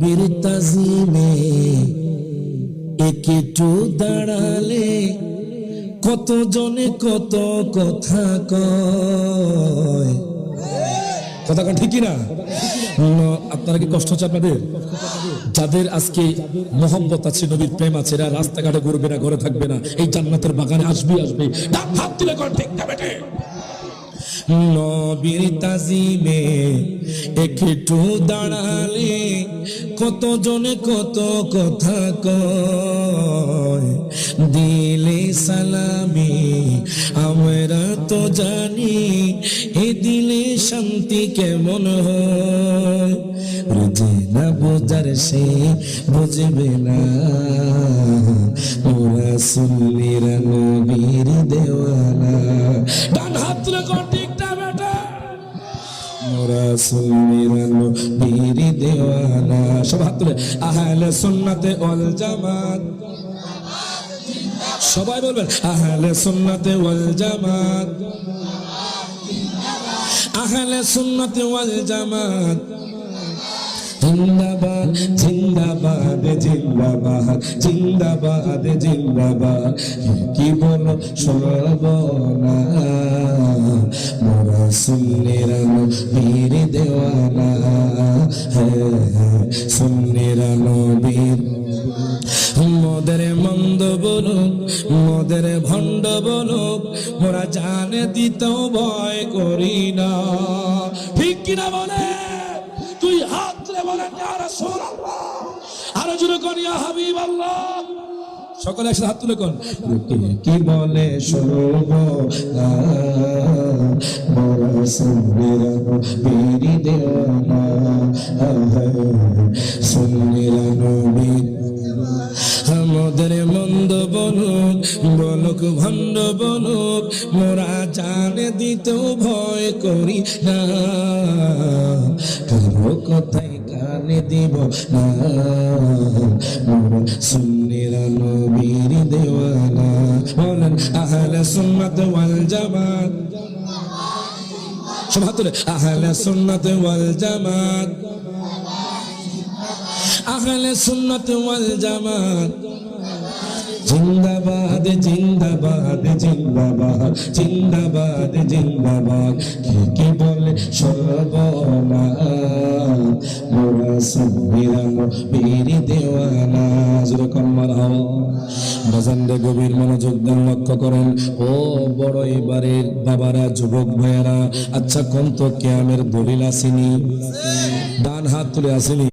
নবীর তাজিমে একটু দাঁড়ালে কত জনে কত কথা কয়? কথা ঠিকই না? আপনারা কি কষ্ট হচ্ছে আপনাদের? যাদের আজকে মোহাম্মত আছে, নবীর প্রেম আছে, এরা রাস্তাঘাটে ঘুরবে না, ঘরে থাকবে না। এই জান্নাতের বাগানে আসবে আসবে। ঠিক না বেটে? নবীর তাজিমে একটু দাঁড়ালে কত জনে কত কথা কয়? দিলে সালামি, আমরা তো জানি এ দিলে শান্তি কেমন হয়? না বোঝার সে বুঝবে না। ওরা সুন্নিরা নবীর দেওয়ানা। ডান হাত বেটা মোরা সুন্নিরা নবীর দেওয়ানা সব হাত তুলে আহলে সুন্নাতে ওয়াল জামাত। সবাই বলবেন আহলে সুন্নাতে ওয়াল জামাত, আহলে সুন্নাতে ওয়াল জামাত, জিন্দাবাদ জিন্দাবাদ জিন্দাবাদ জিন্দাবাদ। জিন্দাবাদ কি বলো সর্বনা হ্যাঁ সুন্নিরানো মদের মন্দ বলুক, মদের ভণ্ড বলুক, মোরা জানে দিতেও ভয় করি না। ঠিক কিনা বলে? তুই হাত রাসূলুল্লাহ। আরও জোরে কর ইয়া হাবিবাল্লাহ। সকলে একসাথে হাত তুলে কোন? কি বলে শুনব? মোরা সুন্নিরানো বীরি দেওয়ানা। আমাদের মন্দ বলুক বলুক ভণ্ড বলুক, মোরা জানে দিতেও ভয় করি না। কথাই কানে দিব না। সুন্নিরা নবীর দেওয়ানা। বলেন, আহলে সুন্নাত ওয়াল জামাত। জিন্দাবাদ জিন্দাবাদ জিন্দাবাদ জিন্দাবাদ জিন্দাবাদ। কে কি বলে সর্বনা বাজানরে গভীর মনোযোগ দেন লক্ষ্য করেন, ও বড় এবারের বাবারা, যুবক ভাইয়ারা আচ্ছা কোন তো কেয়ামের দলিল আসেনি? ডান হাত তুলে আসেনি।